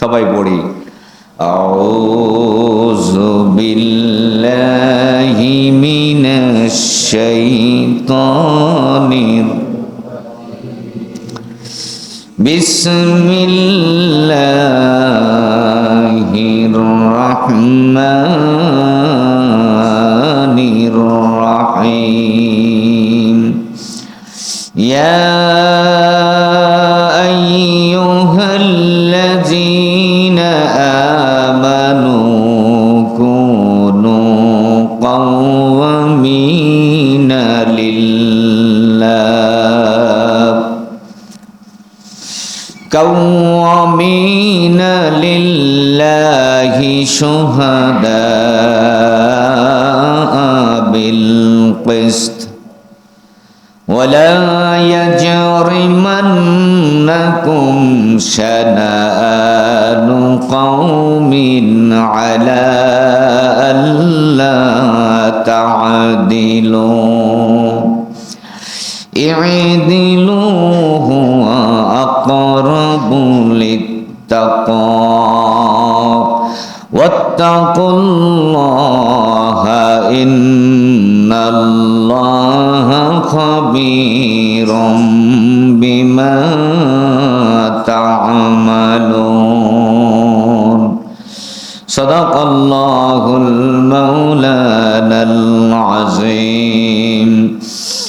সবাই পড়ি। আউযু বিল্লাহি মিনাশ রহমানির রহিম। ইয়া আইয়ুহা قوامين لله شهداء بالقسط. ولا يجرمنكم شنآن قوم على ألا تعدلوا. اعدلوا هو أقرب للتقوى واتقوا الله إن الله خبير بما تعملون. صدق الله المولانا العظيم.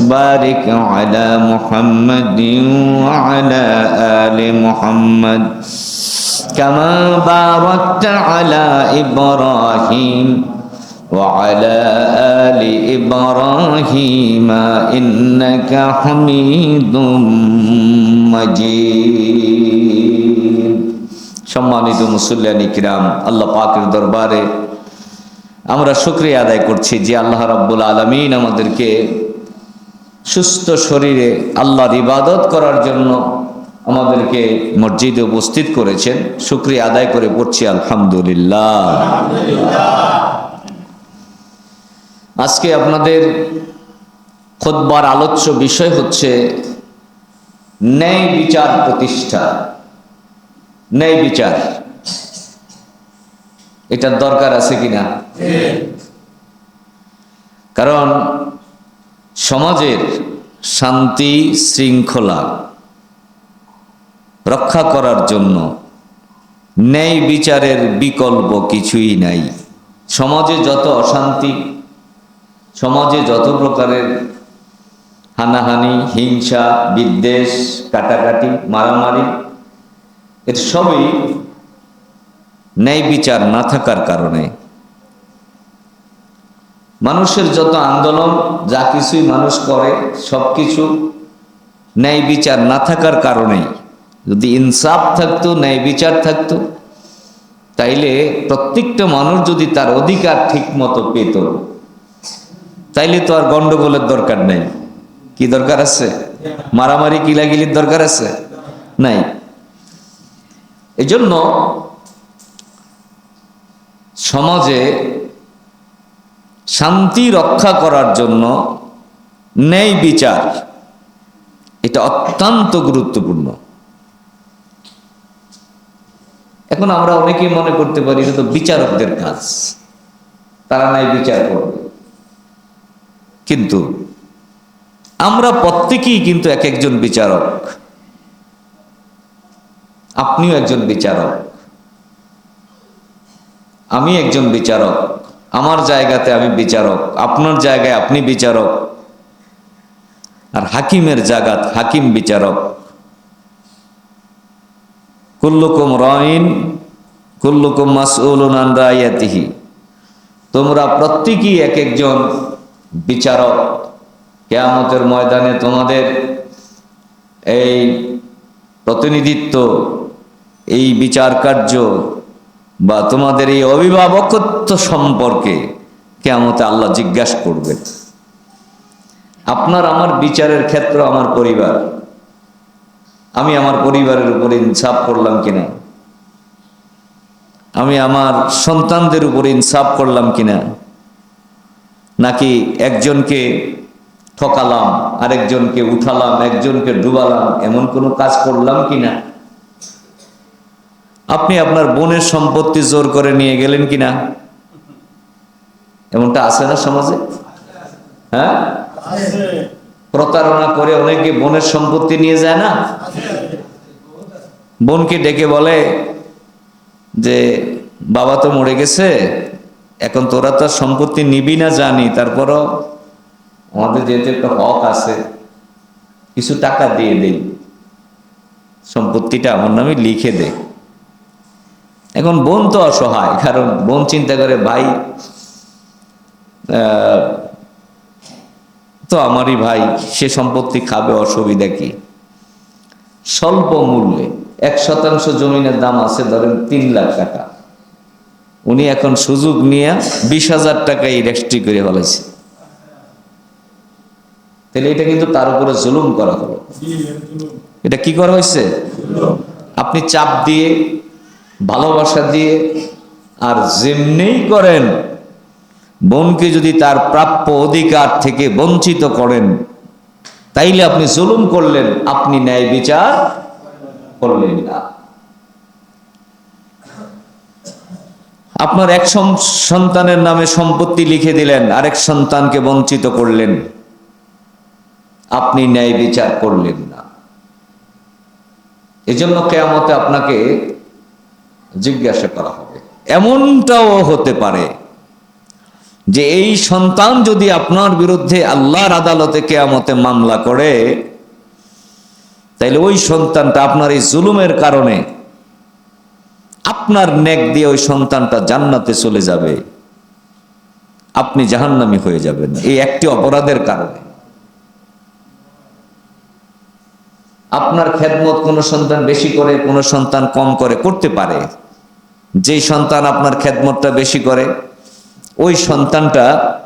بارك على محمد وعلى آل محمد كما باركت على إبراهيم وعلى آل إبراهيم إنك حميد مجيد সম্মানিত মুসল্লিয়ানি কিরাম আল্লাহ পাকের দরবারে আমরা শুক্রিয়া আদায় করছি যে আল্লাহ রাব্বুল আলমিন আমাদেরকে সুস্থ শরীরে আল্লাহর ইবাদত করার জন্য আমাদেরকে মসজিদে উপস্থিত করেছেন। শুক্রিয়া আদায় করে পড়ছি আলহামদুলিল্লাহ। আজকে আপনাদের খোদবার আলোচ্য বিষয় হচ্ছে ন্যায় বিচার প্রতিষ্ঠা। ন্যায় বিচার। এটার দরকার আছে কিনা? কারণ সমাজের শান্তি শৃঙ্খলা রক্ষা করার জন্য ন্যায় বিচারের বিকল্প কিছুই নাই। সমাজে যত অশান্তি, সমাজে যত প্রকারের হানাহানি, হিংসা, বিদ্বেষ, কাটাকাটি, মারামারি এর সবই ন্যায় বিচার না থাকার কারণে মানুষের যত আন্দোলন, যা কিছুই মানুষ করে সব কিছু ন্যায় বিচার না থাকার কারণেই। যদি ইনসাফ থাকতো, ন্যায় বিচার থাকতো, তাইলে প্রত্যেকটা মানুষ যদি তার অধিকার ঠিক মতো পেত, তাইলে তো আর গন্ডগোলের দরকার নেই। কি দরকার আছে? মারামারি, কিলাগিলির দরকার আছে? নাই। এজন্য সমাজে শান্তি রক্ষা করার জন্য ন্যায় বিচার। এটা অত্যন্ত গুরুত্বপূর্ণ। এখন আমরা অনেকেই মনে করতে পারি, এটা তো বিচারকদের কাজ। তারা নাই বিচার করবে। কিন্তু আমরা প্রত্যেকেই কিন্তু এক একজন বিচারক। আপনিও একজন বিচারক। আমি একজন বিচারক। আমার জায়গাতে আমি বিচারক, আপনার জায়গায় আপনি বিচারক। আর হাকিমের জায়গাত হাকিম বিচারক। কুল্লুকুম রাইন, কুল্লুকুম মাসউলুন রায়াতিহি তোমরা প্রত্যেকই এক একজন বিচারক। কেয়ামতের ময়দানে তোমাদের এই প্রতিনিধিত্ব, এই বিচার কার্য বা তোমাদের এই অভিভাবকত্ব সম্পর্কে কেয়ামতে আল্লাহ জিজ্ঞাসা করবেন আপনার আমার বিচারের ক্ষেত্র আমার পরিবার। আমি আমার পরিবারের উপরে ইনসাফ করলাম কিনা? আমি আমার সন্তানদের উপরে ইনসাফ করলাম কিনা? নাকি একজনকে ঠকালাম, আরেকজনকে উঠালাম, একজনকে ডুবালাম, এমন কোনো কাজ করলাম কিনা? আপনি আপনার বোনের সম্পত্তি জোর করে নিয়ে গেলেন কিনা? এমনটা আছে না সমাজে? হ্যাঁ? প্রতারণা করে অনেকে বোনের সম্পত্তি নিয়ে যায় না? বোনকে ডেকে বলে যে, বাবা তো মরে গেছে, এখন তোরা তো সম্পত্তি নিবি না জানি, তারপরও আমাদের যেহেতু একটা হক আছে, কিছু টাকা দিয়ে দেই সম্পত্তিটা আমার নামে লিখে দে। এখন বোন তো অসহায় কারণ বোন চিন্তা করে ভাই তো আমারই ভাই সে সম্পত্তি খাবে অসুবিধা কি? স্বল্প মূল্যে এক শতাংশ জমিনের দাম আছে ধরেন তিন লাখ টাকা। উনি এখন সুযোগ নিয়ে বিশ হাজার টাকা এই রেস্ট্রি করে ফেলাইছে তাহলে এটা কিন্তু তার উপরে জুলুম করা হলো। এটা কি করা হয়েছে? আপনি চাপ দিয়ে ভালোবাসা দিয়ে আর যেমনেই করেন, বোনকে যদি তার প্রাপ্য অধিকার থেকে বঞ্চিত করেন, তাইলে আপনি জুলুম করলেন, আপনি ন্যায় বিচার করলেন না। আপনার এক সন্তানের নামে সম্পত্তি লিখে দিলেন, আরেক সন্তানকে বঞ্চিত করলেন, আপনি ন্যায় বিচার করলেন না। এজন্য কেয়ামতে আপনাকে জিজ্ঞাসা করা হবে। এমনটাও হতে পারে যে এই সন্তান যদি আপনার বিরুদ্ধে আল্লাহর আদালতে কেয়ামতে মামলা করে, তাইলে ওই সন্তানটা আপনার এই জুলুমের কারণে আপনার নেক দিয়ে ওই সন্তানটা জান্নাতে চলে যাবে। আপনি জাহান্নামি হয়ে যাবেন। এই একটি অপরাধের কারণে। আপনার খেদমত কোনো সন্তান বেশি করে, কোনো সন্তান কম করে, করতে পারে। যেই সন্তান আপনার খেদমতটা বেশি করে, ওই সন্তানটা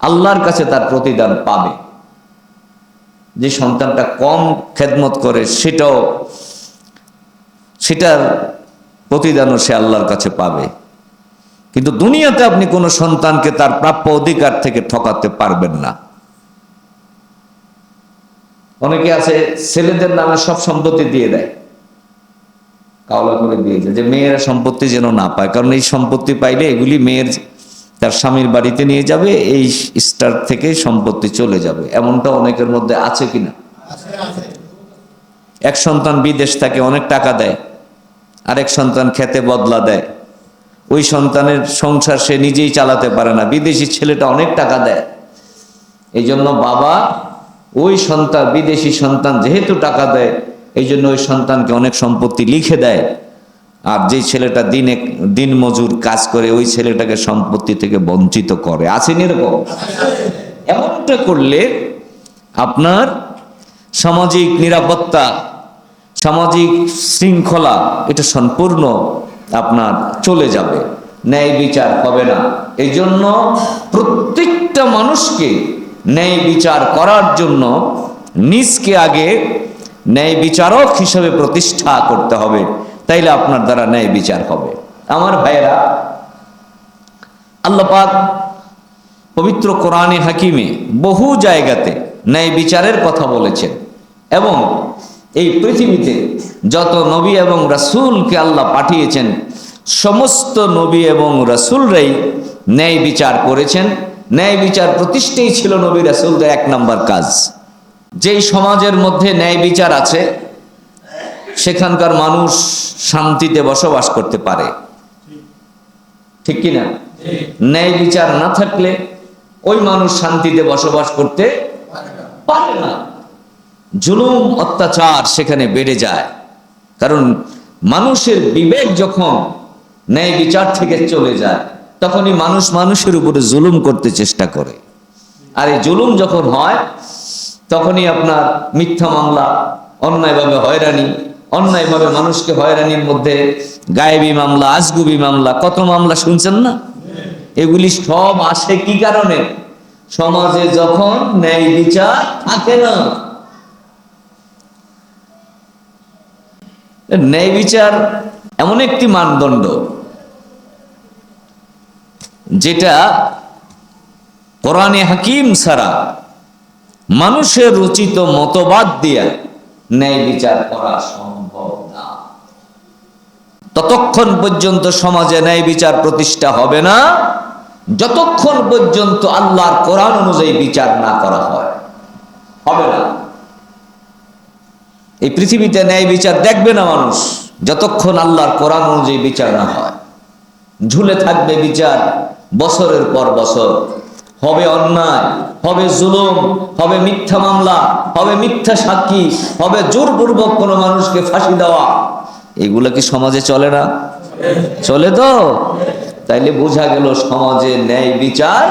আল্লাহর কাছে তার প্রতিদান পাবে। যে সন্তানটা কম খেদমত করে, সেটাও, সেটার প্রতিদানও সে আল্লাহর কাছে পাবে। কিন্তু দুনিয়াতে আপনি কোনো সন্তানকে তার প্রাপ্য অধিকার থেকে ঠকাতে পারবেন না। অনেকে আছে, ছেলেদের নামে সব সম্পত্তি দিয়ে দেয়। কাওলা করে দিয়েছে যে মেয়েরা সম্পত্তি যেন না পায়। কারণ এই সম্পত্তি পাইলে এগুলি মেয়ের তার স্বামীর বাড়িতে নিয়ে যাবে, এই স্টার থেকে সম্পত্তি চলে যাবে। এমনটা অনেকের মধ্যে আছে কিনা? এক সন্তান বিদেশ থেকে, অনেক টাকা দেয়, আরেক সন্তান খেতে বদলা দেয়। ওই সন্তানের সংসার সে নিজেই চালাতে পারে না, বিদেশি ছেলেটা অনেক টাকা দেয়। এই জন্য বাবা, ওই সন্তান, বিদেশি সন্তান যেহেতু টাকা দেয় এই জন্য ওই সন্তানকে অনেক সম্পত্তি লিখে দেয়। আর যে ছেলেটা দিনে দিন মজুর কাজ করে, ওই ছেলেটাকে সম্পত্তি থেকে বঞ্চিত করে। আছেন এরকম? এমনটা করলে আপনার সামাজিক নিরাপত্তা, সামাজিক শৃঙ্খলা, এটা সম্পূর্ণ আপনার চলে যাবে। ন্যায় বিচার হবে না। এই জন্য প্রত্যেকটা মানুষকে ন্যায় বিচার করার জন্য নিজকে আগে ন্যায় বিচারক হিসেবে প্রতিষ্ঠা করতে হবে, তাইলে আপনার দ্বারা ন্যায় বিচার হবে। আমার ভাইয়েরা, আল্লাহ পাক পবিত্র কোরআনে হাকিমে বহু জায়গাতে ন্যায় বিচারের কথা বলেছেন এবং এই পৃথিবীতে যত নবী এবং রাসূলকে আল্লাহ পাঠিয়েছেন, সমস্ত নবী এবং রাসূলরাই ন্যায় বিচার করেছেন। ন্যায় বিচার প্রতিষ্ঠাই ছিল নবী রাসূলদের এক নম্বর কাজ। যেই সমাজের মধ্যে ন্যায় বিচার আছে, সেখানকার মানুষ শান্তিতে বসবাস করতে পারে। ঠিক কিনা? ন্যায় বিচার না থাকলে ওই মানুষ শান্তিতে বসবাস করতে পারে না। জুলুম, অত্যাচার সেখানে বেড়ে যায়। কারণ মানুষের বিবেক যখন ন্যায় বিচার থেকে চলে যায়, তখনই মানুষ মানুষের উপরে জুলুম করতে চেষ্টা করে। আর এই জুলুম যখন হয় তখনই আপনার মিথ্যা মামলা, অন্যায়ভাবে হয়রানি, অন্যায়ভাবে মানুষকে হয়রানির মধ্যে গায়েবী মামলা, আজগুবি মামলা, কত মামলা শুনছেন না? এগুলি সব আসে কি কারণে? সমাজে যখন ন্যায় বিচার থাকে না, ন্যায় বিচার এমন একটি মানদণ্ড যেটা কোরআনে হাকিম ছাড়া মানুষের রচিত মতবাদ দিয়ে ন্যায় বিচার করা সম্ভব না। ততক্ষণ পর্যন্ত সমাজে ন্যায় বিচার প্রতিষ্ঠা হবে না, যতক্ষণ পর্যন্ত আল্লাহর কোরআন অনুযায়ী বিচার না করা হয়। হবে না। এই পৃথিবীতে ন্যায় বিচার দেখবে না মানুষ, যতক্ষণ আল্লাহর কোরআন অনুযায়ী বিচার না হয়। ঝুলে থাকবে বিচার বছরের পর বছর। হবে অন্যায়, হবে জুলুম, হবে মিথ্যা মামলা, হবে মিথ্যা সাক্ষী, হবে জোরপূর্বক কোনো মানুষকে ফাঁসি দেওয়া। এগুলো কি সমাজে চলে না? চলে তো? তাইলে বোঝা গেল সমাজে ন্যায় বিচার